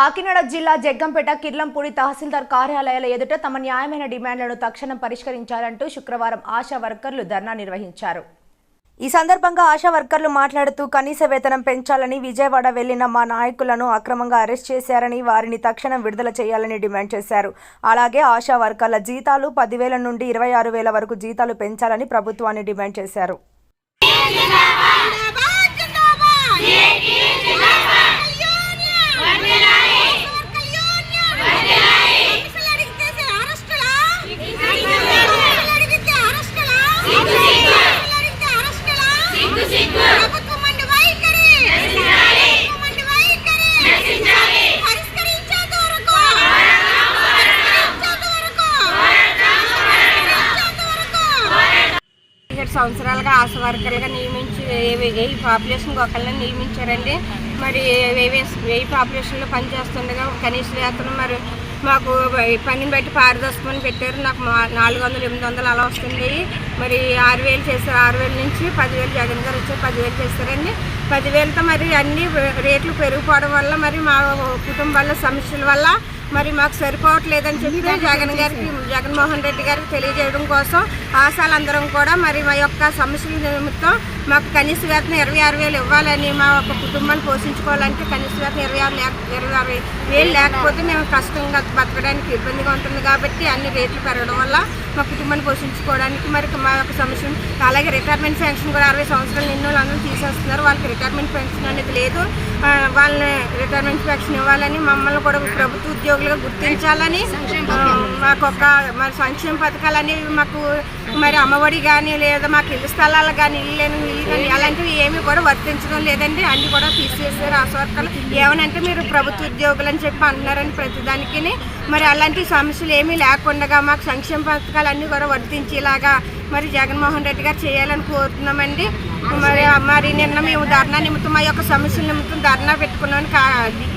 కాకినాడ జిల్లా జగ్గంపేట కిర్లంపూడి తహసీల్దార్ కార్యాలయాల ఎదుట తమ న్యాయమైన డిమాండ్లను తక్షణం పరిష్కరించాలంటూ శుక్రవారం ఆశా వర్కర్లు ధర్నా నిర్వహించారు. ఈ సందర్భంగా ఆశా వర్కర్లు మాట్లాడుతూ కనీస వేతనం పెంచాలని విజయవాడ వెళ్ళిన మా నాయకులను అక్రమంగా అరెస్ట్ చేశారని వారిని తక్షణం విడుదల చేయాలని డిమాండ్ చేశారు. అలాగే ఆశా వర్కర్ల జీతాలు పదివేల నుండి ఇరవై ఆరు వేల వరకు జీతాలు పెంచాలని ప్రభుత్వాన్ని డిమాండ్ చేశారు. పదిహేడు సంవత్సరాలుగా ఆశ వర్కర్లుగా నియమించి వెయ్యి- పాపులేషన్ పాపులేషన్కి ఒకళ్ళని నియమించారండి. మరి వెయ్యి వెయ్యి పాపులేషన్లో పనిచేస్తుండగా కనీస వేతనం మరి మాకు పనిని బట్టి పారదర్శకమని పెట్టారు. నాకు మా నాలుగు వందలు ఎనిమిది వందలు అలా వస్తుంది మరి ఆరు వేలు చేశారు. ఆరు వేల నుంచి పదివేలు జగన్ గారు వచ్చి పదివేలు చేశారండి. పదివేలతో మరి అన్ని రేట్లు పెరిగిపోవడం వల్ల మరి మా కుటుంబాల సమస్యల వల్ల మరి మాకు సరిపోవట్లేదని చెప్పి జగన్ గారికి జగన్మోహన్ రెడ్డి గారికి తెలియజేయడం కోసం ఆశాలందరం కూడా మరి మా యొక్క సమస్యల నిమిత్తం మాకు కనీస వేతనం ఇరవై ఆరు వేలు ఇవ్వాలని మా ఒక కుటుంబాన్ని పోషించుకోవాలంటే కనీస వేతనం ఇరవై ఆరు లేక ఇరవై ఆరు వేలు లేకపోతే మేము కష్టంగా బతకడానికి ఇబ్బందిగా ఉంటుంది కాబట్టి అన్ని రేట్లు పెరగడం వల్ల మా కుటుంబాన్ని పోషించుకోవడానికి మరి మా యొక్క సమస్య అలాగే రిటైర్మెంట్ పెన్షన్ కూడా అరవై సంవత్సరాలు నిన్న వాళ్ళందరూ తీసేస్తున్నారు. వాళ్ళకి రిటైర్మెంట్ పెన్షన్ అనేది లేదు. వాళ్ళని రిటైర్మెంట్ పెన్షన్ ఇవ్వాలని మమ్మల్ని కూడా ప్రభుత్వ ఉద్యోగులుగా గుర్తించాలని మాకు ఒక మరి సంక్షేమ పథకాలు అనేవి మాకు మరి అమ్మఒడి కానీ లేదా మాకు ఇల్లు స్థలాలు కానీ ఇల్లు లేని కానీ అలాంటివి ఏమీ కూడా వర్తించడం లేదండి. అన్ని కూడా తీసేసారు. ఆ ఏమనంటే మీరు ప్రభుత్వ ఉద్యోగులు అని చెప్పి అంటున్నారని ప్రతిదానికి మరి అలాంటి సమస్యలు ఏమీ లేకుండా మాకు సంక్షేమ పథకాలు అన్నీ కూడా వర్తించేలాగా మరి జగన్మోహన్ రెడ్డి గారు చేయాలని కోరుతున్నామండి. మరి మరి నిన్న మేము ధర్నా నిమిత్తం మా యొక్క సమస్యల నిమిత్తం ధర్నా పెట్టుకున్నాను కా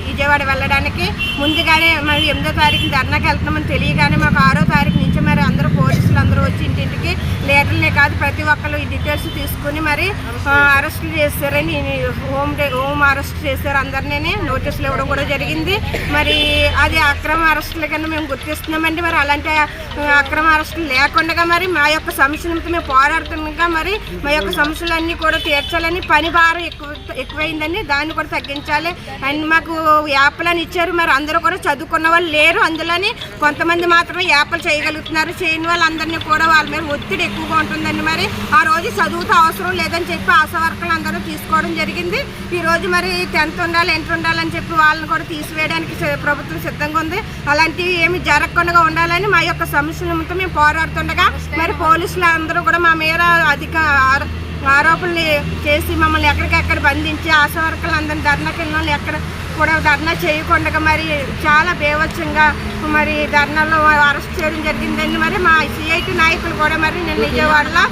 విజయవాడ వెళ్ళడానికి ముందుగానే మరి ఎనిమిదో తారీఖు ధర్నాకి వెళ్తున్నామని తెలియగానే మాకు ఆరో తారీఖు నుంచి మరి అందరూ పోలీసులు అందరూ వచ్చి ఇంటింటికి లీడర్లే కాదు ప్రతి ఒక్కరు ఈ డీటెయిల్స్ తీసుకుని మరి అరెస్ట్ చేస్తారని హోమ్ డే హోమ్ అరెస్ట్ చేశారు అందరినీ నోటీసులు ఇవ్వడం కూడా జరిగింది. మరి అది అక్రమ అరెస్టుల కింద మేము గుర్తిస్తున్నామండి. మరి అలాంటి అక్రమ అరెస్టులు లేకుండా మరి మా యొక్క సమస్య నిమిత్తం మేము పోరాడుతుండగా మరి మా యొక్క సమస్యలన్నీ కూడా తీర్చాలని పని భారం ఎక్కువ ఎక్కువైందని దాన్ని కూడా తగ్గించాలి. అండ్ మాకు యాప్లని ఇచ్చారు. మరి అందరూ కూడా చదువుకున్న వాళ్ళు లేరు అందులోని. కొంతమంది మాత్రమే యాప్లు చేయగలుగుతున్నారు. చేయని వాళ్ళందరినీ కూడా వాళ్ళ మీద ఒత్తిడి ఎక్కువగా ఉంటుందండి. మరి ఆ రోజు చదువుతో అవసరం లేదని చెప్పి ఆశా వర్కర్లు అందరూ తీసుకోవడం జరిగింది. ఈరోజు మరి టెన్త్ ఉండాలి ఎంటర్ ఉండాలని చెప్పి వాళ్ళని కూడా తీసివేయడానికి ప్రభుత్వం సిద్ధంగా ఉంది. అలాంటివి ఏమి జరగకుండా ఉండాలని మా యొక్క సమస్యలతో మేము పోరాడుతుండగా మరి పోలీసులు అందరూ కూడా మా మీద అధిక ఆరోపణలు చేసి మమ్మల్ని ఎక్కడికెక్కడ బంధించి ఆశా అందరిని ధర్నాకి వెళ్ళిన వాళ్ళు ఎక్కడ కూడా ధర్నా చేయకుండా మరి చాలా బేవచ్చంగా మరి ధర్నాలో అరెస్ట్ చేయడం జరిగిందండి మరి మా సిఐటి నాయకులు కూడా మరి నేను విజయవాడలో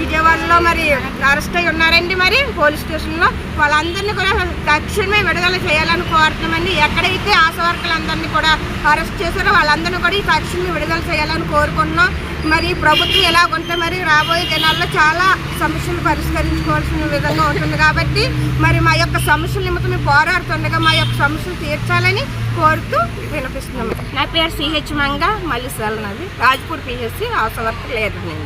విజయవాడలో మరి అరెస్ట్ అయి ఉన్నారండి మరి పోలీస్ స్టేషన్లో. వాళ్ళందరినీ కూడా తక్షణమే విడుదల చేయాలని కోరుతున్నామండి. ఎక్కడైతే ఆశా వర్కర్లందరినీ కూడా అరెస్ట్ చేశారో వాళ్ళందరినీ కూడా ఈ తక్షణమే విడుదల చేయాలని కోరుకుంటున్నాం. మరి ప్రభుత్వం ఎలాగుంటే మరి రాబోయే దినాల్లో చాలా సమస్యలు పరిష్కరించుకోవాల్సిన విధంగా ఉంటుంది కాబట్టి మరి మా యొక్క సమస్యల నిమిత్తం మేము పోరాడుతుండగా మా యొక్క సమస్యలు తీర్చాలని కోరుతూ వినిపిస్తున్నాము నా పేరు సిహెచ్ మంగ మల్లిసాల నది. రాజ్పూర్ పిహెచ్సి ఆ సమర్థ లేదండి